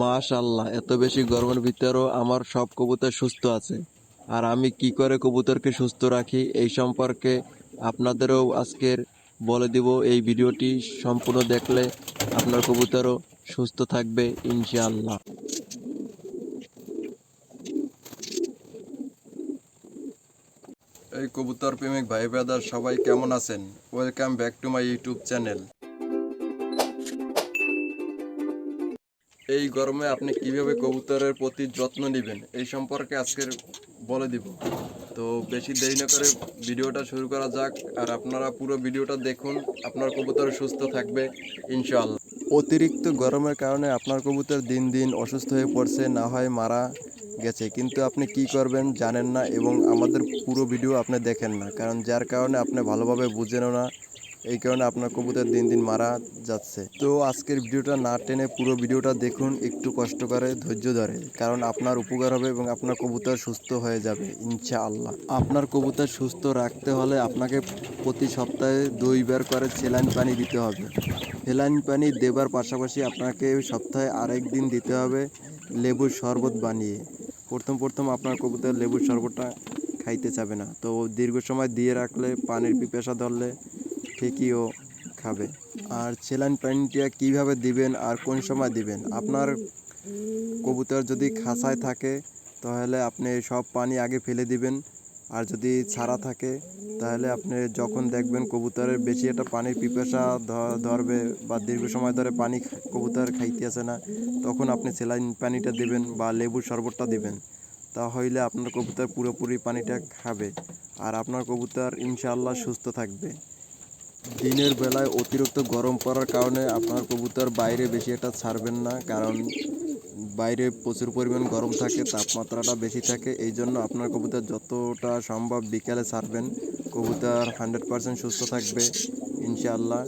মাশাল্লাহ এত বেশি গরমের ভিতরেও আমার সব কবুতর সুস্থ আছে। আর আমি কি করে কবুতরকে সুস্থ রাখি এই সম্পর্কে আপনাদেরও আজকের বলে দিব। এই ভিডিওটি সম্পূর্ণ দেখলে আপনার কবুতরও সুস্থ থাকবে, ইনশাআল্লাহ। এই কবুতর প্রেমিক ভাই ব্রাদার সবাই কেমন আছেন? Welcome back to my YouTube channel এই গরমে আপনি কীভাবে কবুতরের প্রতি যত্ন নেবেন? এই সম্পর্কে আজকের বলে দিব। তো বেশি দেরি না করে ভিডিওটা শুরু করা যাক আর আপনারা পুরো ভিডিওটা দেখুন। আপনার কবুতর সুস্থ থাকবে, ইনশাআল্লাহ। অতিরিক্ত গরমের কারণে আপনার কবুতর দিন দিন অসুস্থ হয়ে পড়ছে, না হয় মারা গেছে। কিন্তু আপনি কি করবেন জানেন না এবং আমাদের পুরো ভিডিও আপনি দেখেন না। কারণ যার কারণে আপনি ভালোভাবে বুঝেনও না এই কারণে আপনার কবুতর দিন দিন মারা যাচ্ছে। তো আজকের ভিডিওটা না টেনে পুরো ভিডিওটা দেখুন, একটু কষ্ট করে, ধৈর্য ধরে, কারণ আপনার উপকার হবে এবং আপনার কবুতর সুস্থ হয়ে যাবে, ইনশাআল্লাহ। আপনার কবুতর সুস্থ রাখতে হলে আপনাকে প্রতি সপ্তাহে দুইবার করে সেলাইন পানি দিতে হবে। সেলাইন পানি দেবার পাশাপাশি আপনাকে সপ্তাহে আরেক দিন দিতে হবে লেবুর শরবত বানিয়ে। প্রথম প্রথম আপনার কবুতর লেবুর শরবতটা খাইতে চাবে না। তো দীর্ঘ সময় দিয়ে রাখলে, পানির পিপাসা ধরলে ঠিকই ও খাবে। আর সেলাইন পানিটা কীভাবে দিবেন আর কোন সময় দিবেন? আপনার কবুতর যদি খাঁচায় থাকে, তাহলে আপনি সব পানি আগে ফেলে দিবেন। আর যদি ছাড়া থাকে, তাহলে আপনি যখন দেখবেন কবুতরের বেশি একটা পানির পিপাসা ধরবে বা দীর্ঘ সময় ধরে পানি কবুতর খাইতে আসে না, তখন আপনি সেলাইন পানিটা দিবেন বা লেবুর শরবতটা দিবেন। তাহলে আপনার কবুতর পুরোপুরি পানিটা খাবে। আর আপনার কবুতর ইনশাআল্লাহ সুস্থ থাকবে। দিনের বেলায় অতিরিক্ত গরম পড়ার কারণে আপনার কবুতর বাইরে বেশি একটা ছাড়বেন না, কারণ বাইরে প্রচুর পরিমাণ গরম থাকে, তাপমাত্রাটা বেশি থাকে, এই জন্য আপনার কবুতর যতটা সম্ভব বিকালে ছাড়বেন। কবুতর হান্ড্রেড পারসেন্ট সুস্থ থাকবে, ইনশাআল্লাহ।